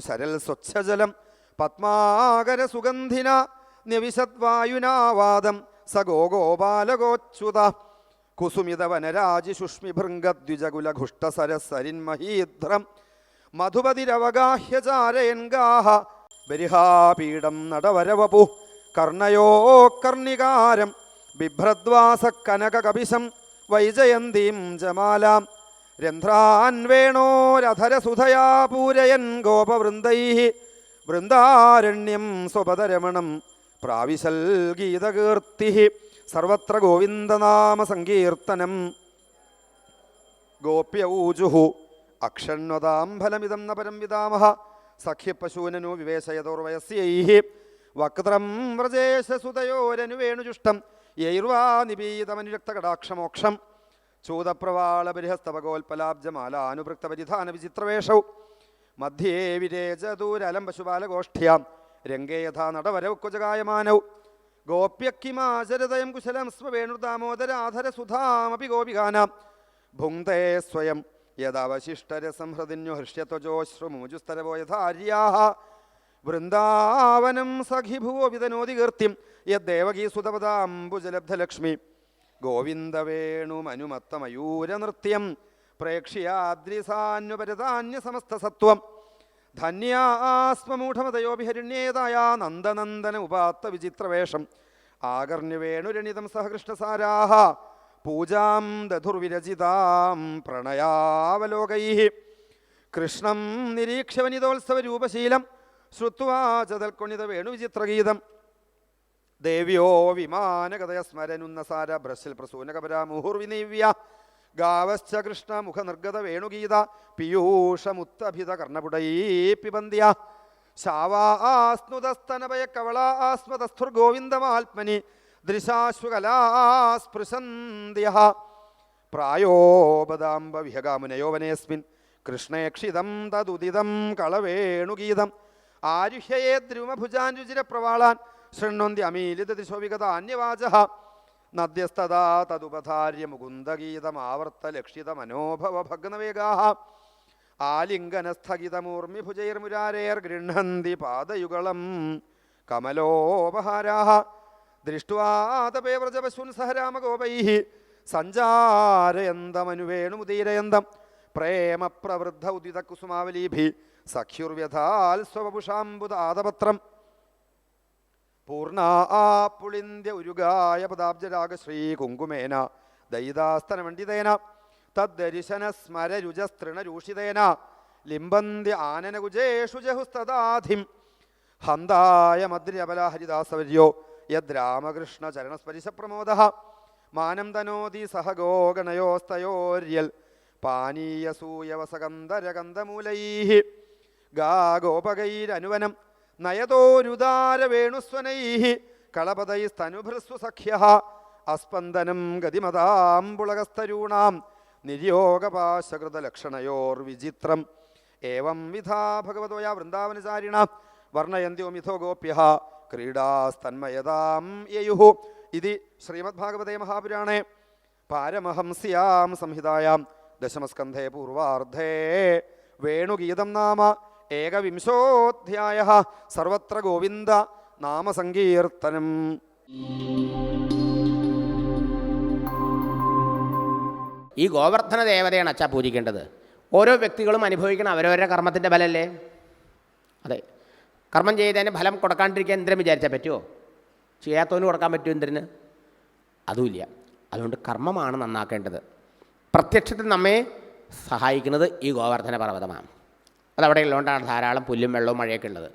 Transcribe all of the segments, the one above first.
ശരൽ സ്വച്ഛജലം പത്മാകര സുഗന്ധിന ന്യവിശദ്വായുനാവാദം സ ഗോഗോപാലഗോച്യുത കുസുമിത വനരാജി ശുഷ്മിഭൃംഗദ്വിജകുലഘുഷ്ടസരസരിന്മഹീധ്രം മധുപതിരവഗാഹ്യചാരയൻഗാഹ ബരിഹാപീഠം നടവരവപു കർണയോ കർണികാരം ബിഭ്രദ്വാസ കനകകപിശം വൈജയന്തീം ജമാലാം രന്ധ്രാൻ രഥരസുധയാ പൂരയൻ ഗോപവൃന്ദൈ വൃന്ദാരണ്യം സ്വപദരമണം പ്രാവിശൽ ഗീതകീർത്തി സർവത്ര ഗോവിന്ദനാമ സങ്കീർത്തനം. ഗോപ്യഊജുഹു. അക്ഷണ്വതാം ഫലമിതം ന പരം വിതാമഹ സഖ്യപശൂനനു വിവേശയതോർവയസ്യൈ വക്രം വ്രജേശസുതയോരനുവേണുജുഷ്ടം യൈർവാ നിപീതമനുരക്തകടാക്ഷമോക്ഷം. ചൂതപ്രവാളപരിഹസ്തവഗോൽപലാബ്ജമാലാനുപൃക്തപരിധാന വിചിത്രവേഷവും മധ്യേ വിരേചദൂരലം പശുപാലഗോഷ്ഠ്യാം രംഗേ യഥാ നടവരൗക്കുജകായമാനൗ ഗോപ്യക്കിമാചരതയം കുശലം സ്വവേണുദാമോദരാധരസുധാമപി ഗോപികാനാം. ഭുങ്തേ സ്വയം യഥാവശിഷ്ടരസംഹൃതിന്യു ഹൃഷ്യത്വജോശ്രുമുജുസ്തരവോ യഥാര്യാഹ വൃന്ദാവനം സഖിഭുവോ വിതനോതി കീർത്തിം യദ്ദേവകീസുതപദാംബുജലബ്ധലക്ഷ്മി ഗോവിന്ദവേണുമനുമത്തമയൂരനൃത്യം പ്രേക്ഷ്യാദ്രിസാന്യുപരതാന്യസമസ്തസത്വം ധന്യാസ്മമൂഢമതയോഭിഹരിണ്യേതായാ നന്ദനന്ദന ഉപാത്ത വിചിത്രവേഷം ആകർണ്യവേണുരണിതം സഹകൃഷ്ണസാരാഹ പൂജാം ദധുർവിരചിതാം പ്രണയാവലോകൈ കൃഷ്ണം നിരീക്ഷ്യവനിതോത്സവരൂപശീലം ശ്രുത്വാ ചതൽക്കൊണിത വേണുവിചിത്രഗീതം. ദേവ്യോ വിമാനകഥയ സ്മരനുന്ന സാര ഭ്രശൽ പ്രസൂനകപരാ മുഹുർവിനീവ്യ ഗാവശ്ച കൃഷ്ണ മുഖനിർഗത വേണുഗീത പീയൂഷമുത്തഭിത കർണപുടൈ പിബന്ധ്യ ശാവാസ്നുതസ്തനഭയ കവളാസ്മതസ്ഥുർഗോവിന്ദമാത്മനി ദൃശാശ്വകലാസ്പൃശന്ധ്യ പ്രായോപദാംബ വിഹഗാമുനയോവനേസ്മിൻ കൃഷ്ണേക്ഷിതം തതുദിതം കളവേണുഗീതം. ആരുഹ്യയേ ദ്രുമഭുജാൻ രുചിരപ്രവാളാൻ ശൃണ്വന്തി അമീലിതതി ശോഭികത അന്യവാച നദ്യസ്തദാ തതുപധാര്യ മുകുന്ദഗീതമാവർത്ത ലക്ഷിത മനോഭവ ഭഗ്നവേഗാ ആലിംഗനസ്ഥഗിതമൂർമിഭുജൈർമുരാരേർഗൃഹന്തി പാദയുഗളം കമലോപഹാരാ ദൃഷ്ട്വാ തപേ വ്രജപശൂൻ സഹ രാമഗോപൈ സഞ്ചാരയന്തമനുവേണുമുദീരയന്തം പ്രേമ പ്രവൃദ്ധ ഉദിത കുസുമാവലീഭി ആ പുളിന്ത്യ ഉരുകായ പദാബ്ജരാഗ ശ്രീ കുങ്കുമേന ദയിതാസ്തനമണ്ഡിതേന തദ്ദരിശന സ്മരരുജസ്തൃണരൂഷിതേന ലിംബന്ത്യ ആനനകുജേഷു ജഹുസ്തദാധിം. ഹന്തായ മദ്ര്യബല ഹരിദാസവര്യോ യദ്രാമകൃഷ്ണ ചരണസ്പരിശപ്രമോദ മാനം തനോതി സഹ ഗോഗണയോസ്തയോര്യൽ പാനീയസൂയവസകന്ധരകന്ധമൂലൈ ഗാഗോപകൈരനുവനം നയതോരുദാരവേണുസ്വനൈ കളപതൈസ്തനുഭൃസ്വ സഖ്യ അസ്പന്ദനം ഗതിമതാംബുളകസ്തരൂണാം നിര്യോഗപാശകൃതലക്ഷണയോർവിചിത്രം. ഏവം വിധാ ഭഗവതോയാ വൃന്ദാവനചാരിണ വർണയന്ത്യോ മിഥോ ഗോപ്യ ക്രീഡാസ്തന്മയതാം യയുः. ഇതി ശ്രീമദ്ഭാഗവതേ മഹാപുരാണേ. പാരമഹംസ്യാം സംഹിതായാം ദശമസ്കന്ധേ പൂർവാർദ്ധേ വേണുഗീതം നാമ ഏകവിംശോധ്യായ സർവത്ര ഗോവിന്ദ നാമസങ്കീർത്തനം. ഈ ഗോവർദ്ധന ദേവതയാണ് അച്ഛാ പൂജിക്കേണ്ടത്. ഓരോ വ്യക്തികളും അനുഭവിക്കണം അവരവരുടെ കർമ്മത്തിന്റെ ഫലമല്ലേ അതെ. കർമ്മം ചെയ്തതിന് ഫലം കൊടുക്കാണ്ടിരിക്കാൻ ഇന്ദ്രൻ വിചാരിച്ചാൽ പറ്റുമോ ചെയ്യാത്തവന് കൊടുക്കാൻ പറ്റുമോ ഇന്ദ്രന് അതുമില്ല. അതുകൊണ്ട് കർമ്മമാണ് നന്നാക്കേണ്ടത്. പ്രത്യക്ഷത്തിൽ നമ്മെ സഹായിക്കുന്നത് ഈ ഗോവർദ്ധന പർവതമാണ്. അതവിടെ ഉള്ളതുകൊണ്ടാണ് ധാരാളം പുല്ലും വെള്ളവും മഴയൊക്കെ ഉള്ളത്.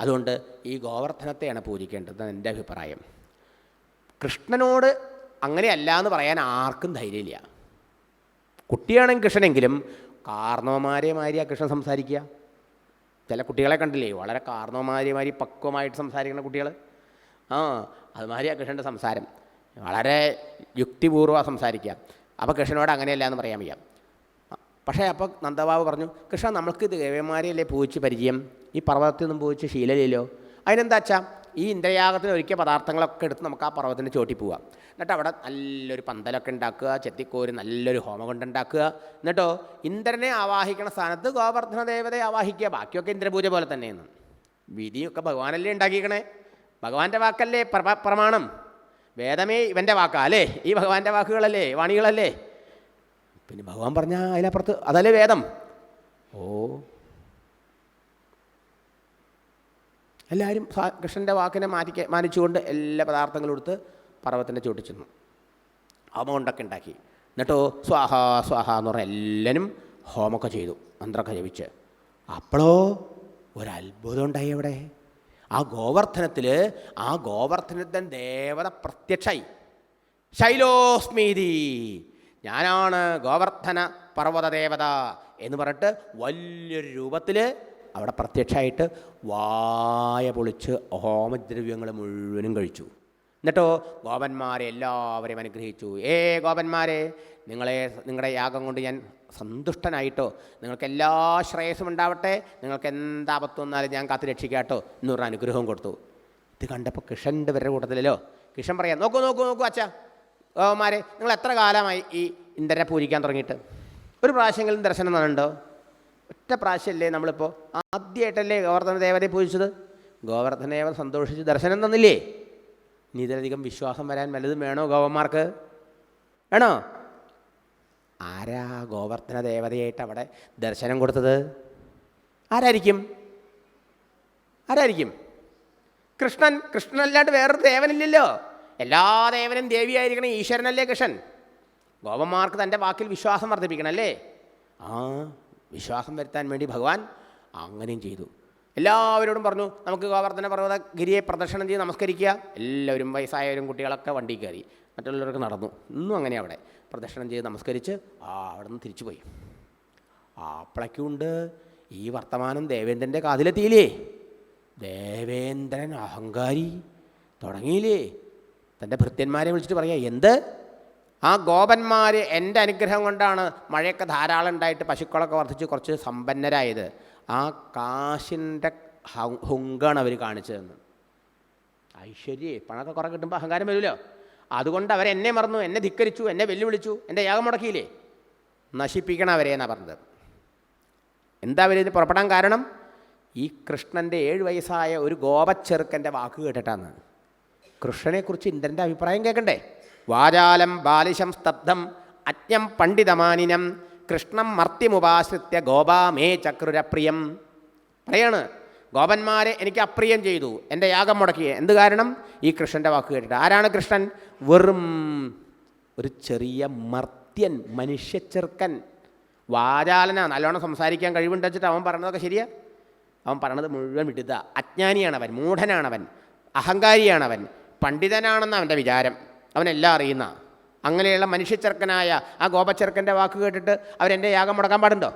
അതുകൊണ്ട് ഈ ഗോവർദ്ധനത്തെയാണ് പൂജിക്കേണ്ടത് എന്റെ അഭിപ്രായം. കൃഷ്ണനോട് അങ്ങനെയല്ല എന്ന് പറയാൻ ആർക്കും ധൈര്യമില്ല. കുട്ടിയാണെങ്കിൽ കൃഷ്ണനെങ്കിലും കാർണവമാരെ മാതിരിയാ കൃഷ്ണൻ സംസാരിക്കുക. ചില കുട്ടികളെ കണ്ടില്ലേ വളരെ കാർണവമാരെ മാതിരി പക്വമായിട്ട് സംസാരിക്കുന്ന കുട്ടികൾ ആ അതുമാതിരിയാ കൃഷ്ണന്റെ സംസാരം. വളരെ യുക്തിപൂർവം സംസാരിക്കുക. അപ്പോൾ കൃഷ്ണനോട് അങ്ങനെയല്ല എന്ന് പറയാൻ വയ്യ. പക്ഷേ അപ്പോൾ നന്ദബാബു പറഞ്ഞു കൃഷ്ണ നമ്മൾക്ക് ദേവന്മാരെയല്ലേ പൂവിച്ച് പരിചയം? ഈ പർവതത്തിൽ നിന്നും പൂവിച്ച് ശീലമില്ലല്ലോ. അതിനെന്താ വച്ചാൽ ഈ ഇന്ദ്രയാഗത്തിന് ഒരുക്കിയ പദാർത്ഥങ്ങളൊക്കെ എടുത്ത് നമുക്ക് ആ പർവതത്തിന്റെ ചോട്ടി പോവാം. എന്നിട്ട് അവിടെ നല്ലൊരു പന്തലൊക്കെ ഉണ്ടാക്കുക ചെത്തിക്കോരി നല്ലൊരു ഹോമകുണ്ട് ഉണ്ടാക്കുക. എന്നിട്ടോ ഇന്ദ്രനെ ആവാഹിക്കണ സ്ഥാനത്ത് ഗോവർദ്ധന ദേവതയെ ആവാഹിക്കുക. ബാക്കിയൊക്കെ ഇന്ദ്രപൂജ പോലെ തന്നെയെന്ന് വിധിയൊക്കെ ഭഗവാനല്ലേ ഉണ്ടാക്കിക്കണേ ഭഗവാന്റെ വാക്കല്ലേ പ്രമാണം? വേദമേ ഇവന്റെ വാക്കാ അല്ലേ? ഈ ഭഗവാന്റെ വാക്കുകളല്ലേ വാണികളല്ലേ? പിന്നെ ഭഗവാൻ പറഞ്ഞ അതിനപ്പുറത്ത് അതല്ലേ വേദം? ഓ. എല്ലാവരും കൃഷ്ണന്റെ വാക്കിനെ മാറ്റിക്ക മാനിച്ചുകൊണ്ട് എല്ലാ പദാർത്ഥങ്ങളും എടുത്ത് പർവത്തിന്റെ ചുവട്ടിൽ ചെന്നു. ഹോമമുണ്ടൊക്കെ ഉണ്ടാക്കി. എന്നിട്ടോ സ്വാഹ സ്വാഹ എന്ന് പറഞ്ഞ എല്ലാവരും ഹോമൊക്കെ ചെയ്തു മന്ത്രമൊക്കെ ജപിച്ച്. അപ്പോഴോ ഒരത്ഭുതം ഉണ്ടായി അവിടെ. ആ ഗോവർദ്ധനത്തിൽ ആ ഗോവർദ്ധനത്തിൻ ദേവത പ്രത്യക്ഷായി. ശൈലോസ്മീതി. ഞാനാണ് ഗോവർദ്ധന പർവതദേവത എന്ന് പറഞ്ഞിട്ട് വലിയൊരു രൂപത്തിൽ അവിടെ പ്രത്യക്ഷമായിട്ട് വായ പൊളിച്ച് ഹോമദ്രവ്യങ്ങൾ മുഴുവനും കഴിച്ചു. എന്നിട്ടോ ഗോപന്മാരെ എല്ലാവരെയും അനുഗ്രഹിച്ചു. ഏ ഗോപന്മാരെ നിങ്ങളെ നിങ്ങളുടെ യാഗം കൊണ്ട് ഞാൻ സന്തുഷ്ടനായിട്ടോ? നിങ്ങൾക്ക് എല്ലാ ശ്രേയസ്സും ഉണ്ടാവട്ടെ. നിങ്ങൾക്ക് എന്താപത്ത് വന്നാലും ഞാൻ കാത്തു രക്ഷിക്കാട്ടോ എന്ന് പറഞ്ഞ അനുഗ്രഹവും കൊടുത്തു. ഇത് കണ്ടപ്പോൾ കിഷന്റെ വരെ കൂട്ടത്തിലല്ലോ. കിഷൻ പറയാം നോക്കൂ നോക്കൂ നോക്കൂ അച്ഛാ. ഗോപന്മാരെ നിങ്ങൾ എത്ര കാലമായി ഈ ഇന്ദ്രനെ പൂജിക്കാൻ തുടങ്ങിയിട്ട്? ഒരു പ്രാവശ്യമെങ്കിലും ദർശനം തന്നുണ്ടോ ഒറ്റ പ്രാവശ്യമല്ലേ നമ്മളിപ്പോൾ ആദ്യമായിട്ടല്ലേ ഗോവർദ്ധന ദേവനെ പൂജിച്ചത്? ഗോവർദ്ധന ദേവത സന്തോഷിച്ച് ദർശനം തന്നില്ലേ? ഇനി ഇതിലധികം വിശ്വാസം വരാൻ വലുതും വേണോ ഗോവന്മാർക്ക്? വേണോ? ആരാ ഗോവർദ്ധന ദേവതയായിട്ട് അവിടെ ദർശനം കൊടുത്തത്? ആരായിരിക്കും? ആരായിരിക്കും? കൃഷ്ണൻ കൃഷ്ണനല്ലാണ്ട് വേറൊരു ദേവനില്ലല്ലോ? എല്ലാ ദേവനും ദേവിയായിരിക്കണം ഈശ്വരനല്ലേ കൃഷ്ണൻ? ഗോപന്മാർക്ക് തന്റെ വാക്കിൽ വിശ്വാസം വർദ്ധിപ്പിക്കണം അല്ലേ? ആ വിശ്വാസം വരുത്താൻ വേണ്ടി ഭഗവാൻ അങ്ങനെയും ചെയ്തു. എല്ലാവരോടും പറഞ്ഞു നമുക്ക് ഗോവർദ്ധന പർവത ഗിരിയെ പ്രദർശനം ചെയ്ത് നമസ്കരിക്കുക. എല്ലാവരും വയസ്സായവരും കുട്ടികളൊക്കെ വണ്ടി കയറി മറ്റുള്ളവർക്ക് നടന്നു. ഇന്നും അങ്ങനെ അവിടെ. പ്രദർശനം ചെയ്ത് നമസ്കരിച്ച് ആ അവിടെ നിന്ന് തിരിച്ചു പോയി അപ്പോഴേക്കുണ്ട് ഈ വർത്തമാനം ദേവേന്ദ്രന്റെ കാതിലെത്തിയില്ലേ? ദേവേന്ദ്രൻ അഹങ്കാരി തുടങ്ങിയില്ലേ? തന്റെ ഭൃത്യന്മാരെ വിളിച്ചിട്ട് പറയുക എന്ത്? ആ ഗോപന്മാർ എന്റെ അനുഗ്രഹം കൊണ്ടാണ് മഴയൊക്കെ ധാരാളം ഉണ്ടായിട്ട് പശുക്കളൊക്കെ വർദ്ധിച്ച് കുറച്ച് സമ്പന്നരായത്. ആ കാശിന്റെ ഹുങ്കാണ് അവർ കാണിച്ചതെന്ന്. ഐശ്വര്യേ പണമൊക്കെ കുറേ കിട്ടുമ്പോൾ അഹങ്കാരം വരുമല്ലോ. അതുകൊണ്ട് അവരെന്നെ മറന്നു എന്നെ ധിക്കരിച്ചു എന്നെ വെല്ലുവിളിച്ചു എന്റെ യാഗം മുടക്കിയില്ലേ? നശിപ്പിക്കണം അവരെ എന്നാണ് പറഞ്ഞത്. എന്താ അവരിത് പുറപ്പെടാൻ കാരണം? ഈ കൃഷ്ണന്റെ ഏഴ് വയസ്സായ ഒരു ഗോപച്ചെറുക്കന്റെ വാക്ക് കേട്ടിട്ടാണ്. കൃഷ്ണനെക്കുറിച്ച് ഇന്ദ്രന്റെ അഭിപ്രായം കേൾക്കണ്ടേ? വാചാലം ബാലിശം സ്തബ്ധം അജ്ഞം പണ്ഡിതമാനിനം കൃഷ്ണം മർത്തിമുപാശ്രിത്യ ഗോപാമേ ചക്രുരപ്രിയം. പറയാണ് ഗോപന്മാരെ എനിക്ക് അപ്രിയം ചെയ്തു എന്റെ യാഗം മുടക്കി എന്ത് കാരണം? ഈ കൃഷ്ണന്റെ വാക്ക് കേട്ടിട്ട്. ആരാണ് കൃഷ്ണൻ? വെറും ഒരു ചെറിയ മർത്യൻ മനുഷ്യച്ചെറുക്കൻ വാചാലന നല്ലോണം സംസാരിക്കാൻ കഴിവുണ്ട് വെച്ചിട്ട് അവൻ പറഞ്ഞതൊക്കെ ശരിയാ? അവൻ പറഞ്ഞത് മുഴുവൻ വിടുത. അജ്ഞാനിയാണവൻ മൂഢനാണവൻ അഹങ്കാരിയാണവൻ. പണ്ഡിതനാണെന്ന് അവന്റെ വിചാരം. അവനെല്ലാം അറിയുന്ന. അങ്ങനെയുള്ള മനുഷ്യച്ചെറുക്കനായ ആ ഗോപച്ചെറുക്കന്റെ വാക്ക് കേട്ടിട്ട് അവരെന്റെ യാഗം മുടക്കാൻ പാടുണ്ടോ?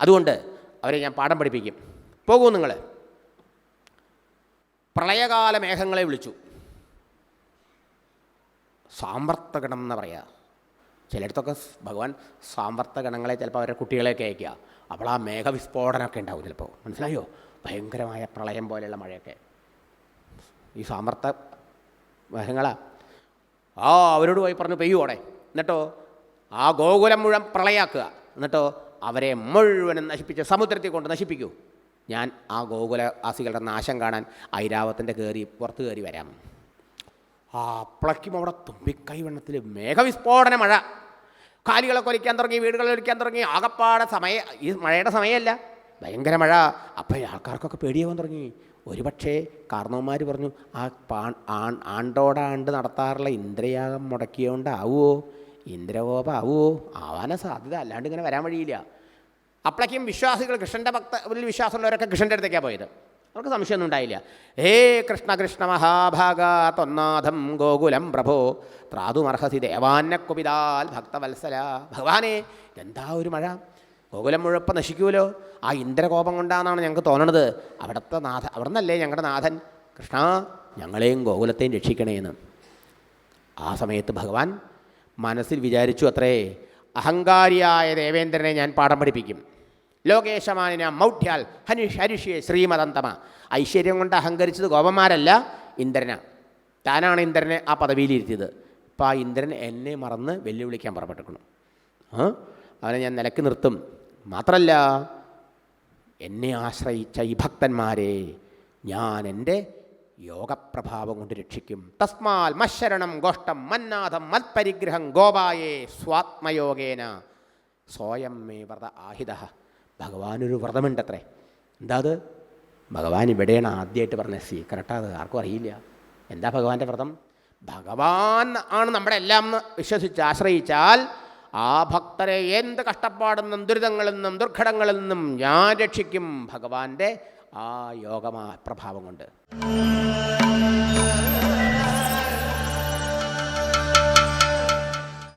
അതുകൊണ്ട് അവരെ ഞാൻ പാഠം പഠിപ്പിക്കും. പോകൂ നിങ്ങൾ പ്രളയകാല മേഘങ്ങളെ വിളിച്ചു. സാമ്പർത്തഗണം എന്ന് പറയുക ചിലയിടത്തൊക്കെ ഭഗവാൻ സാമ്പർത്തഗണങ്ങളെ ചിലപ്പോൾ അവരുടെ കുട്ടികളെയൊക്കെ അയക്കുക അപ്പോൾ ആ മേഘവിസ്ഫോടനമൊക്കെ ഉണ്ടാവും ചിലപ്പോൾ. മനസ്സിലായോ? ഭയങ്കരമായ പ്രളയം പോലെയുള്ള മഴയൊക്കെ. ഈ സാമർത്ഥ മരങ്ങളാ ആ അവരോട് പോയി പറഞ്ഞു പെയ്യുവോടെ എന്നിട്ടോ ആ ഗോകുലം മുഴുവൻ പ്രളയാക്കുക. എന്നിട്ടോ അവരെ മുഴുവനും നശിപ്പിച്ച് സമുദ്രത്തിൽ കൊണ്ട് നശിപ്പിക്കൂ. ഞാൻ ആ ഗോകുലവാസികളുടെ നാശം കാണാൻ ഐരാവത്തിന്റെ കയറി പുറത്ത് കയറി വരാം. ആ അപ്പളയ്ക്കും അവിടെ തുമ്പിക്കൈവെണ്ണത്തിൽ മേഘവിസ്ഫോടന മഴ. കാലികളൊക്കെ ഒലിക്കാൻ തുടങ്ങി വീടുകളെ ഒലിക്കാൻ തുടങ്ങി. ആകപ്പാടെ സമയ ഈ മഴയുടെ സമയമല്ല. ഭയങ്കര മഴ. അപ്പോൾ ആൾക്കാർക്കൊക്കെ പേടിയാവാൻ തുടങ്ങി. ഒരുപക്ഷേ കാർണവന്മാർ പറഞ്ഞു ആ പാൺ ആൺ ആണ്ടോടാണ്ട് നടത്താറുള്ള ഇന്ദ്രയാഗം മുടക്കിയോണ്ടാവുമോ ഇന്ദ്രകോപാവുമോ ആവാന സാധ്യത അല്ലാണ്ട് ഇങ്ങനെ വരാൻ വഴിയില്ല. അപ്പോഴേക്കും വിശ്വാസികൾ കൃഷ്ണന്റെ ഭക്ത വലിയ വിശ്വാസമുള്ളവരൊക്കെ കൃഷ്ണന്റെ അടുത്തേക്കാണ് പോയത്. അവർക്ക് സംശയമൊന്നും ഉണ്ടായില്ല. ഹേ കൃഷ്ണ കൃഷ്ണ മഹാഭാഗ തൊന്നാഥം ഗോകുലം പ്രഭോ ത്രാതുമർഹസി ദേവാന്ന കുപിതാൽ ഭക്തവത്സല. ഭഗവാനെ എന്താ ഒരു മഴ? ഗോകുലം മുഴുവപ്പം നശിക്കുമല്ലോ ആ ഇന്ദ്രകോപം കൊണ്ടാണെന്നാണ് ഞങ്ങൾക്ക് തോന്നണത്. അവിടുത്തെ നാഥ അവിടെ നിന്നല്ലേ ഞങ്ങളുടെ നാഥൻ? കൃഷ്ണ ഞങ്ങളെയും ഗോകുലത്തെയും രക്ഷിക്കണേന്ന്. ആ സമയത്ത് ഭഗവാൻ മനസ്സിൽ വിചാരിച്ചു അത്രേ അഹങ്കാരിയായ ദേവേന്ദ്രനെ ഞാൻ പാഠം പഠിപ്പിക്കും. ലോകേശമാനിന മൗഢ്യാൽ ഹനിഷ് ഹരിഷ്യെ ശ്രീമതന്തമ ഐശ്വര്യം കൊണ്ട് അഹങ്കരിച്ചത് ഗോപന്മാരല്ല ഇന്ദ്രന. താനാണ് ഇന്ദ്രനെ ആ പദവിയിലിരുത്തിയത്. അപ്പോൾ ആ ഇന്ദ്രൻ എന്നെ മറന്ന് വെല്ലുവിളിക്കാൻ പുറപ്പെട്ടിരിക്കണം അവനെ ഞാൻ നിലയ്ക്ക് നിർത്തും. മാത്രമല്ല എന്നെ ആശ്രയിച്ച ഈ ഭക്തന്മാരെ ഞാൻ എന്റെ യോഗപ്രഭാവം കൊണ്ട് രക്ഷിക്കും. തസ്മാൽ മശരണം ഗോഷ്ടം മന്നാഥം മത്പരിഗ്രഹം ഗോപായേ സ്വാത്മയോഗേന. സ്വയം മേ വ്രത ആഹിത. ഭഗവാനൊരു വ്രതമുണ്ടത്രേ. എന്താ അത്? ഭഗവാൻ ഇവിടെയാണ് ആദ്യമായിട്ട് പറഞ്ഞ സീക്രട്ടാ അത് ആർക്കും അറിയില്ല. എന്താ ഭഗവാന്റെ വ്രതം? ഭഗവാൻ ആണ് നമ്മുടെ എല്ലാം വിശ്വസിച്ച് ആശ്രയിച്ചാൽ ആ ഭക്തരെ എന്ത് കഷ്ടപ്പാടെന്നും ദുരിതങ്ങളിൽ നിന്നും ദുർഘടങ്ങളിൽ നിന്നും ഞാൻ രക്ഷിക്കും ഭഗവാന്റെ ആ യോഗമാ പ്രഭാവം കൊണ്ട്.